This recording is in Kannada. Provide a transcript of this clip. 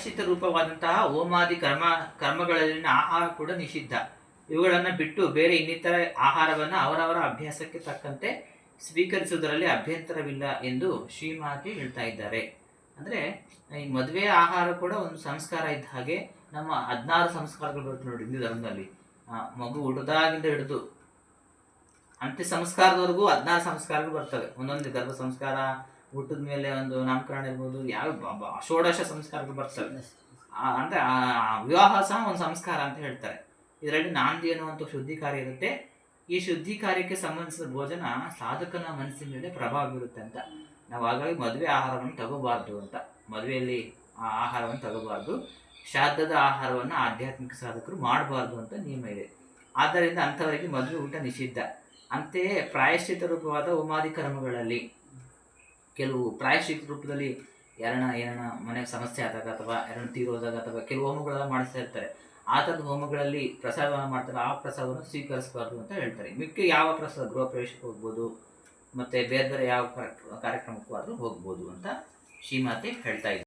ನಿಶ್ಚಿತ ರೂಪವಾದಂತಹ ಹೋಮಾದಿ ಕರ್ಮ, ಕರ್ಮಗಳಲ್ಲಿನ ಆಹಾರ ಕೂಡ ನಿಷಿದ್ಧ. ಇವುಗಳನ್ನು ಬಿಟ್ಟು ಬೇರೆ ಇನ್ನಿತರ ಆಹಾರವನ್ನು ಅವರವರ ಅಭ್ಯಾಸಕ್ಕೆ ತಕ್ಕಂತೆ ಸ್ವೀಕರಿಸುವುದರಲ್ಲಿ ಅಭ್ಯಂತರವಿಲ್ಲ ಎಂದು ಶ್ರೀಮಾತಿ ಹೇಳ್ತಾ ಇದ್ದಾರೆ. ಅಂದರೆ, ಈ ಮದುವೆಯ ಆಹಾರ ಕೂಡ ಒಂದು ಸಂಸ್ಕಾರ ಇದ್ದ ಹಾಗೆ ನಮ್ಮ ಹದಿನಾರು ಸಂಸ್ಕಾರಗಳು ಬರುತ್ತೆ ನೋಡಿ ಹಿಂದೂ ಧರ್ಮದಲ್ಲಿ. ಮಗು ಹುಡುದಾಗಿಂದ ಹಿಡಿದು ಅಂತ್ಯ ಸಂಸ್ಕಾರದವರೆಗೂ ಹದಿನಾರು ಸಂಸ್ಕಾರಗಳು ಬರ್ತವೆ. ಒಂದೊಂದು ಗರ್ಭ ಸಂಸ್ಕಾರ ಹುಟ್ಟಿದ ಮೇಲೆ ಒಂದು ನಾಮಕರಣ ಇರ್ಬೋದು, ಯಾವ ಷೋಡಶ ಸಂಸ್ಕಾರಗಳು ಬರ್ತವೆ. ಅಂದ್ರೆ ವಿವಾಹ ಸಹ ಒಂದು ಸಂಸ್ಕಾರ ಅಂತ ಹೇಳ್ತಾರೆ. ಇದರಲ್ಲಿ ನಾಂದಿ ಅನ್ನುವಂಥ ಶುದ್ಧಿ ಕಾರ್ಯ ಇರುತ್ತೆ. ಈ ಶುದ್ಧಿ ಕಾರ್ಯಕ್ಕೆ ಸಂಬಂಧಿಸಿದ ಭೋಜನ ಸಾಧಕನ ಮನಸ್ಸಿನ ಮೇಲೆ ಪ್ರಭಾವ ಬೀರುತ್ತೆ ಅಂತ. ನಾವು ಹಾಗಾಗಿ ಮದುವೆ ಆಹಾರವನ್ನು ತಗೋಬಾರ್ದು ಅಂತ. ಮದುವೆಯಲ್ಲಿ ಆ ಆಹಾರವನ್ನು ತಗೋಬಾರ್ದು. ಶ್ರಾದ್ದದ ಆಹಾರವನ್ನು ಆಧ್ಯಾತ್ಮಿಕ ಸಾಧಕರು ಮಾಡಬಾರ್ದು ಅಂತ ನಿಯಮ ಇದೆ. ಆದ್ದರಿಂದ ಅಂಥವರಿಗೆ ಮದುವೆ ಊಟ ನಿಷಿದ್ಧ. ಅಂತೆಯೇ ಪ್ರಾಯಶ್ಚಿತ ರೂಪವಾದ ಉಮಾದಿ ಕರ್ಮಗಳಲ್ಲಿ ಕೆಲವು ಪ್ರಾಯಶ್ಚಿತ ರೂಪದಲ್ಲಿ ಎರಡ ಏನನ ಮನೆ ಸಮಸ್ಯೆ ಆದಾಗ ಅಥವಾ ಯಾರನ್ನ ತೀರೋದಾಗ ಅಥವಾ ಕೆಲವು ಹೋಮಗಳೆಲ್ಲ ಮಾಡಿಸ್ತಾ ಇರ್ತಾರೆ. ಆ ಥರದ ಹೋಮಗಳಲ್ಲಿ ಪ್ರಸಾದವನ್ನು ಮಾಡ್ತಾರೆ. ಆ ಪ್ರಸಾದವನ್ನು ಸ್ವೀಕರಿಸಬಾರ್ದು ಅಂತ ಹೇಳ್ತಾರೆ. ಮಿಕ್ಕ ಯಾವ ಪ್ರಸಾದ, ಗೃಹ ಪ್ರವೇಶಕ್ಕೆ ಹೋಗ್ಬೋದು, ಮತ್ತು ಬೇರೆ ಬೇರೆ ಯಾವ ಕಾರ್ಯಕ್ರಮಕ್ಕೂ ಆದರೂ ಹೋಗ್ಬೋದು ಅಂತ ಶ್ರೀಮಾತೆ ಹೇಳ್ತಾ